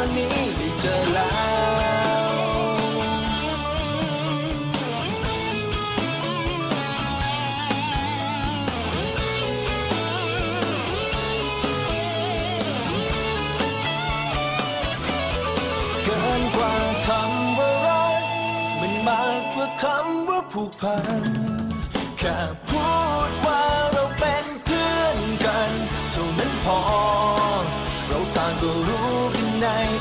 อนนี้ได้เจอแล้วเกินกว่าคำว่ารักมันมากกว่าคำว่าผูกพันแค่พูด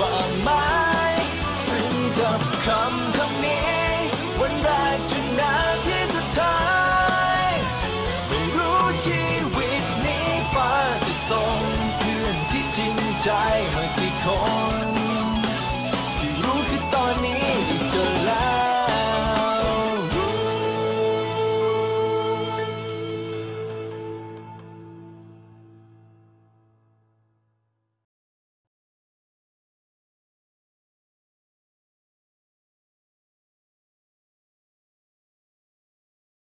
for a month.